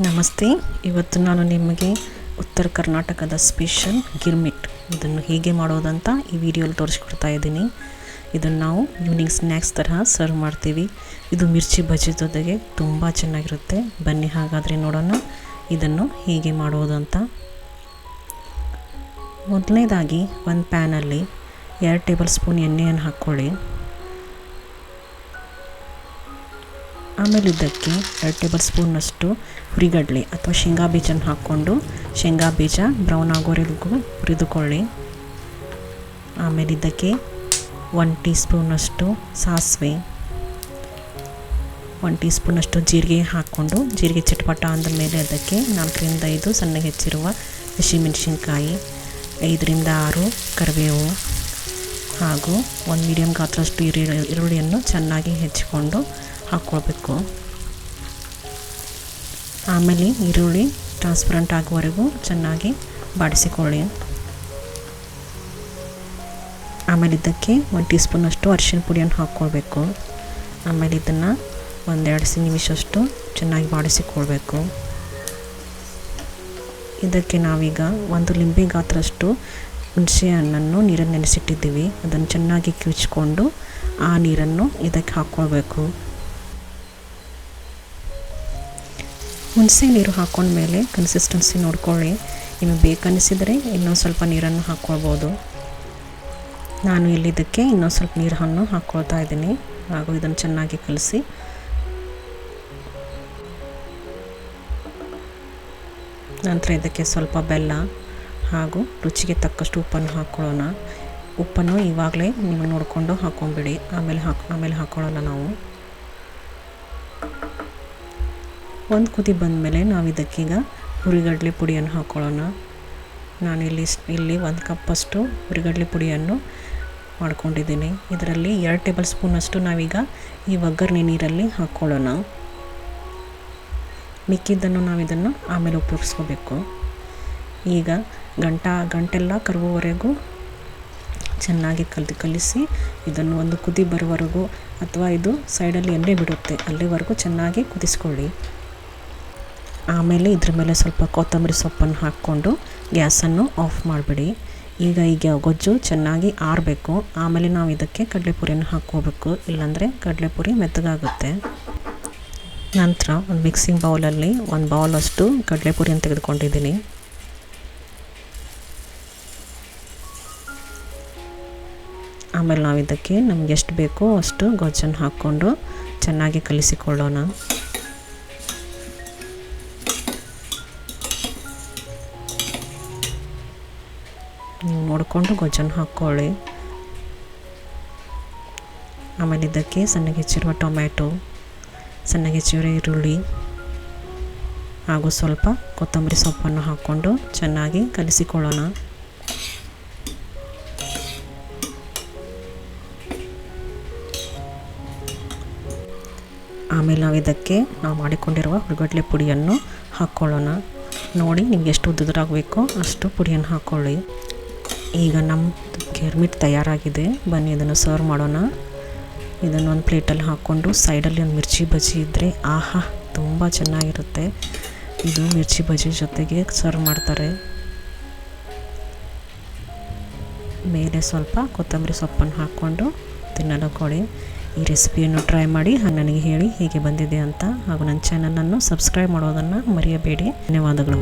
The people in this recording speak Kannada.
ನಮಸ್ತೆ. ಇವತ್ತು ನಾನು ನಿಮಗೆ ಉತ್ತರ ಕರ್ನಾಟಕದ ಸ್ಪೆಷಲ್ ಗಿರ್ಮಿಟ್. ಇದನ್ನು ಹೇಗೆ ಮಾಡೋದಂತ ಈ ವಿಡಿಯೋಲಿ ತೋರಿಸ್ಕೊಡ್ತಾ ಇದ್ದೀನಿ. ಇದನ್ನು ನಾವು ಈವ್ನಿಂಗ್ ಸ್ನ್ಯಾಕ್ಸ್ ತರಹ ಸರ್ವ್ ಮಾಡ್ತೀವಿ. ಇದು ಮಿರ್ಚಿ ಬಜ್ಜಿ ಜೊತೆಗೆ ತುಂಬ ಚೆನ್ನಾಗಿರುತ್ತೆ. ಬನ್ನಿ ಹಾಗಾದರೆ ನೋಡೋಣ ಇದನ್ನು ಹೇಗೆ ಮಾಡೋದಂತ. ಮೊದಲನೇದಾಗಿ, ಒಂದು ಪ್ಯಾನಲ್ಲಿ ಎರಡು ಟೇಬಲ್ ಸ್ಪೂನ್ ಎಣ್ಣೆಯನ್ನು ಹಾಕ್ಕೊಳ್ಳಿ. ಆಮೇಲೆ ಇದಕ್ಕೆ ಎರಡು ಟೇಬಲ್ ಸ್ಪೂನಷ್ಟು ಹುರಿಗಡಲೆ ಅಥವಾ ಶೇಂಗಾ ಬೀಜನ ಹಾಕ್ಕೊಂಡು ಶೇಂಗಾ ಬೀಜ ಬ್ರೌನ್ ಆಗೋರೆಗೂ ಹುರಿದುಕೊಳ್ಳಿ. ಆಮೇಲೆ ಇದಕ್ಕೆ ಒನ್ ಟೀ ಸ್ಪೂನಷ್ಟು ಸಾಸಿವೆ ಒನ್ ಟೀ ಸ್ಪೂನಷ್ಟು ಜೀರಿಗೆ ಹಾಕ್ಕೊಂಡು, ಜೀರಿಗೆ ಚಟ್ಪಟ ಅಂದಮೇಲೆ ಅದಕ್ಕೆ ನಾಲ್ಕರಿಂದ ಐದು ಸಣ್ಣಗೆ ಹೆಚ್ಚಿರುವ ಹಸಿಮೆಣಸಿನ್ಕಾಯಿ, ಐದರಿಂದ ಆರು ಕರಿಬೇವು ಹಾಗೂ ಒಂದು ಮೀಡಿಯಮ್ ಗಾತ್ರಷ್ಟು ಈರುಳ್ಳಿ, ಈರುಳ್ಳಿಯನ್ನು ಚೆನ್ನಾಗಿ ಹೆಚ್ಚಿಕೊಂಡು ಹಾಕ್ಕೊಳ್ಬೇಕು. ಆಮೇಲೆ ಈರುಳ್ಳಿ ಟ್ರಾನ್ಸ್ಪರೆಂಟ್ ಆಗುವವರೆಗೂ ಚೆನ್ನಾಗಿ ಬಾಡಿಸಿಕೊಳ್ಳಿ. ಆಮೇಲೆ ಇದಕ್ಕೆ ಒಂದು ಟೀ ಸ್ಪೂನಷ್ಟು ಅರಿಶಿನ ಪುಡಿಯನ್ನು ಹಾಕ್ಕೊಳ್ಬೇಕು. ಆಮೇಲೆ ಇದನ್ನು ಒಂದೆರಡು ಸಿ ನಿಮಿಷಷ್ಟು ಚೆನ್ನಾಗಿ ಬಾಡಿಸಿಕೊಳ್ಬೇಕು. ಇದಕ್ಕೆ ನಾವೀಗ ಒಂದು ಲಿಂಬೆ ಗಾತ್ರಷ್ಟು ಹುಣಸೆ ಹಣ್ಣನ್ನು ನೀರನ್ನು ನೆನೆಸಿಟ್ಟಿದ್ದೀವಿ. ಅದನ್ನು ಚೆನ್ನಾಗಿ ಕಿವುಚ್ಕೊಂಡು ಆ ನೀರನ್ನು ಇದಕ್ಕೆ ಹಾಕ್ಕೊಳ್ಬೇಕು. ಹುಣಸೆ ನೀರು ಮೇಲೆ ಕನ್ಸಿಸ್ಟೆನ್ಸಿ ನೋಡ್ಕೊಳ್ಳಿ. ನಿಮಗೆ ಬೇಕನ್ನಿಸಿದರೆ ಇನ್ನೊಂದು ಸ್ವಲ್ಪ ನೀರನ್ನು ಹಾಕ್ಕೊಳ್ಬೋದು ನಾನು ಇಲ್ಲಿದ್ದಕ್ಕೆ ಇನ್ನೊಂದು ಸ್ವಲ್ಪ ನೀರನ್ನು ಹಾಕ್ಕೊಳ್ತಾ ಇದ್ದೀನಿ. ಹಾಗೂ ಇದನ್ನು ಚೆನ್ನಾಗಿ ಕಲಸಿ. ನಂತರ ಇದಕ್ಕೆ ಸ್ವಲ್ಪ ಬೆಲ್ಲ ಹಾಗೂ ರುಚಿಗೆ ತಕ್ಕಷ್ಟು ಉಪ್ಪನ್ನು ಹಾಕ್ಕೊಳ್ಳೋಣ ಉಪ್ಪನ್ನು ಇವಾಗಲೇ ನೀವು ನೋಡಿಕೊಂಡು ಹಾಕ್ಕೊಂಬಿಡಿ ಆಮೇಲೆ ಹಾಕಿ ಆಮೇಲೆ ಹಾಕ್ಕೊಳ್ಳೋಣ ನಾವು. ಒಂದು ಕುದಿ ಬಂದಮೇಲೆ ನಾವು ಇದಕ್ಕೀಗ ಹುರಿಗಡಲೆ ಪುಡಿಯನ್ನು ಹಾಕ್ಕೊಳ್ಳೋಣ ನಾನಿಲ್ಲಿ ಇಲ್ಲಿ ಒಂದು ಕಪ್ಪಷ್ಟು ಹುರಿಗಡಲೆ ಪುಡಿಯನ್ನು ಮಾಡ್ಕೊಂಡಿದ್ದೀನಿ. ಇದರಲ್ಲಿ ಎರಡು ಟೇಬಲ್ ಸ್ಪೂನಷ್ಟು ನಾವೀಗ ಈ ಒಗ್ಗರಣೆ ನೀರಲ್ಲಿ ಹಾಕ್ಕೊಳ್ಳೋಣ ಮಿಕ್ಕಿದ್ದನ್ನು ನಾವು ಇದನ್ನು ಆಮೇಲೆ ಉಪಯೋಗಿಸ್ಕೋಬೇಕು. ಈಗ ಗಂಟ, ಗಂಟೆಲ್ಲ ಕರುವವರೆಗೂ ಚೆನ್ನಾಗಿ ಕಲ್ದು ಕಲಿಸಿ ಇದನ್ನು ಒಂದು ಕುದಿ ಬರುವವರೆಗೂ ಅಥವಾ ಇದು ಸೈಡಲ್ಲಿ ಎಣ್ಣೆ ಬಿಡುತ್ತೆ ಅಲ್ಲಿವರೆಗೂ ಚೆನ್ನಾಗಿ ಕುದಿಸ್ಕೊಳ್ಳಿ. ಆಮೇಲೆ ಇದ್ರ ಮೇಲೆ ಸ್ವಲ್ಪ ಕೊತ್ತಂಬರಿ ಸೊಪ್ಪನ್ನು ಹಾಕ್ಕೊಂಡು ಗ್ಯಾಸನ್ನು ಆಫ್ ಮಾಡಿಬಿಡಿ. ಈಗ ಈಗ ಗೊಜ್ಜು ಚೆನ್ನಾಗಿ ಆರಬೇಕು. ಆಮೇಲೆ ನಾವು ಇದಕ್ಕೆ ಕಡಲೆಪುರಿಯನ್ನು ಹಾಕ್ಕೋಬೇಕು. ಇಲ್ಲಾಂದರೆ ಕಡಲೆಪುರಿ ಮೆತ್ತಗಾಗುತ್ತೆ. ನಂತರ ಒಂದು ಮಿಕ್ಸಿಂಗ್ ಬೌಲಲ್ಲಿ ಒಂದು ಬೌಲಷ್ಟು ಕಡಲೆಪುರಿಯನ್ನು ತೆಗೆದುಕೊಂಡಿದ್ದೀನಿ. ಆಮೇಲೆ ನಾವು ಇದಕ್ಕೆ ನಮ್ಗೆ ಎಷ್ಟು ಬೇಕೋ ಅಷ್ಟು ಗೊಜ್ಜನ್ನು ಹಾಕ್ಕೊಂಡು ಚೆನ್ನಾಗಿ ಕಲಿಸಿಕೊಳ್ಳೋಣ. ನೀವು ನೋಡಿಕೊಂಡು ಗೊಜ್ಜನ್ನು ಹಾಕ್ಕೊಳ್ಳಿ. ಆಮೇಲೆ ಇದಕ್ಕೆ ಸಣ್ಣಗೆ ಹೆಚ್ಚಿರುವ ಟೊಮ್ಯಾಟೊ ಸಣ್ಣಗೆ ಹೆಚ್ಚಿರುವ ಈರುಳ್ಳಿ ಹಾಗೂ ಸ್ವಲ್ಪ ಕೊತ್ತಂಬರಿ ಸೊಪ್ಪನ್ನು ಹಾಕ್ಕೊಂಡು ಚೆನ್ನಾಗಿ ಕಲಿಸಿಕೊಳ್ಳೋಣ. ಆಮೇಲೆ ನಾವು ಇದಕ್ಕೆ ನಾವು ಮಾಡಿಕೊಂಡಿರುವ ಹುರುಗಡ್ಲೆ ಪುಡಿಯನ್ನು ಹಾಕ್ಕೊಳ್ಳೋಣ. ನೋಡಿ ನಿಮಗೆ ಎಷ್ಟು ಉದ್ದದ್ರಾಗಬೇಕೋ ಅಷ್ಟು ಪುಡಿಯನ್ನು ಹಾಕ್ಕೊಳ್ಳಿ. ಈಗ ನಮ್ಮ ಕೆರ್ಮಿಟ್ ತಯಾರಾಗಿದೆ. ಬನ್ನಿ ಇದನ್ನು ಸರ್ವ್ ಮಾಡೋಣ. ಇದನ್ನು ಒಂದು ಪ್ಲೇಟಲ್ಲಿ ಹಾಕ್ಕೊಂಡು ಸೈಡಲ್ಲಿ ಒಂದು ಮಿರ್ಚಿ ಬಜ್ಜಿ ಇದ್ದರೆ ಆಹಾ, ತುಂಬ ಚೆನ್ನಾಗಿರುತ್ತೆ. ಇದು ಮಿರ್ಚಿ ಬಜ್ಜಿ ಜೊತೆಗೆ ಸರ್ವ್ ಮಾಡ್ತಾರೆ. ಮೇಲೆ ಸ್ವಲ್ಪ ಕೊತ್ತಂಬರಿ ಸೊಪ್ಪನ್ನು ಹಾಕ್ಕೊಂಡು ತಿನ್ನಲು ಕೊಡಿ. ಈ ರೆಸಿಪಿಯನ್ನು ಟ್ರೈ ಮಾಡಿ ಹಾಗೆ ನನಗೆ ಹೇಳಿ ಹೇಗೆ ಬಂದಿದೆ ಅಂತ ಹಾಗೂ ನನ್ನ ಚಾನಲನ್ನು ಸಬ್ಸ್ಕ್ರೈಬ್ ಮಾಡೋದನ್ನು ಮರೆಯಬೇಡಿ. ಧನ್ಯವಾದಗಳು.